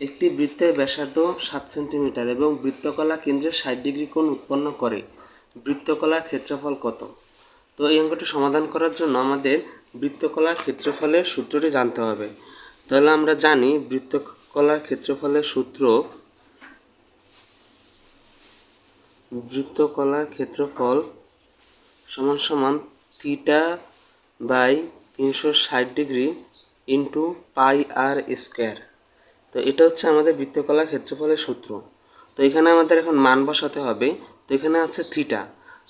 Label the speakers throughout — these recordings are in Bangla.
Speaker 1: একটি বৃত্তের ব্যাসার্ধ সাত সেন্টিমিটার এবং বৃত্তকলা কেন্দ্রের ষাট ডিগ্রি কোণ উৎপন্ন করে। বৃত্তকলার ক্ষেত্রফল কত? তো এই অঙ্কটি সমাধান করার জন্য আমাদের বৃত্তকলার ক্ষেত্রফলের সূত্রটি জানতে হবে। তাহলে আমরা জানি বৃত্তকলার ক্ষেত্রফলের সূত্র বৃত্তকলার ক্ষেত্রফল সমান সমান থিটা বাই তিনশো ষাট degree into pi r square. তো এটা হচ্ছে আমাদের বৃত্তকলার ক্ষেত্রফলের সূত্র। তো এখানে আমাদের এখন মান বসাতে হবে। তো এখানে আছে থিটা।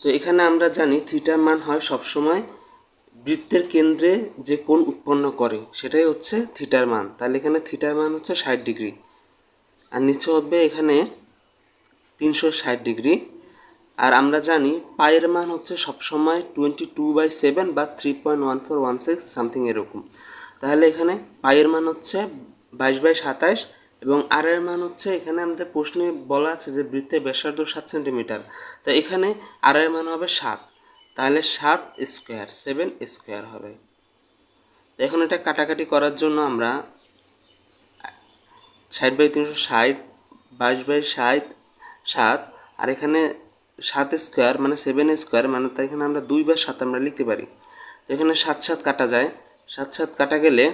Speaker 1: তো এখানে আমরা জানি থিটার মান হয় সবসময় বৃত্তের কেন্দ্রে যে কোণ উৎপন্ন করে, সেটাই হচ্ছে থিটার মান। তাহলে এখানে থিটার মান হচ্ছে ষাট ডিগ্রি। আর নিচে হবে এখানে তিনশো ষাট ডিগ্রি। আর আমরা জানি পায়ের মান হচ্ছে সবসময় টোয়েন্টি টু বাই সেভেন বা three point one four one six something এরকম। তাহলে এখানে পায়ের মান হচ্ছে বাইশ বাই সাতাশ এবং আর এর মান হচ্ছে এখানে আমাদের প্রশ্নে বলা আছে যে বৃত্তের ব্যাসার্ধ সাত সেন্টিমিটার। তো এখানে আর এর মান হবে সাত। তাহলে সাত স্কোয়ার, সেভেন স্কোয়ার হবে। তো এখন এটা কাটাকাটি করার জন্য আমরা ষাট বাই তিনশো ষাট, বাইশ বাই ষাট, সাত, আর এখানে সাত স্কোয়ার মানে সেভেন স্কোয়ার মানে তাই এখানে আমরা দুই বা সাত আমরা লিখতে পারি। তো এখানে সাত সাত কাটা যায়। সাত সাত কাটা গেলে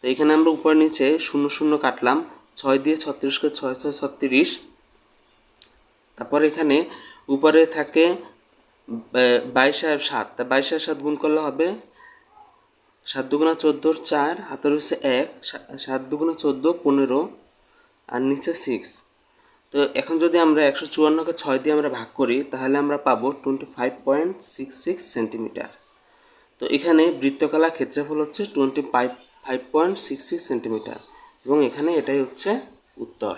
Speaker 1: তো এখানে আমরা উপর নিচে শূন্য শূন্য কাটলাম। ছয় দিয়ে ছত্রিশকে ছয় ছয়, ছত্রিশ। তারপর এখানে উপরে থাকে বাইশ আর সাত। তা বাইশ আর সাত গুণ করলে হবে সাত দুগুণা চোদ্দোর চার, হাতের হচ্ছে এক সাত দুগুণা চোদ্দ, পনেরো, আর নিচে সিক্স তো এখন যদি আমরা একশো চুয়ান্নকে ছয় দিয়ে আমরা ভাগ করি, তাহলে আমরা পাবো twenty five point six six centimetre তো এখানে বৃত্তকলা ক্ষেত্রফল হচ্ছে twenty five five point six six centimetre এবং এখানে এটাই হচ্ছে উত্তর।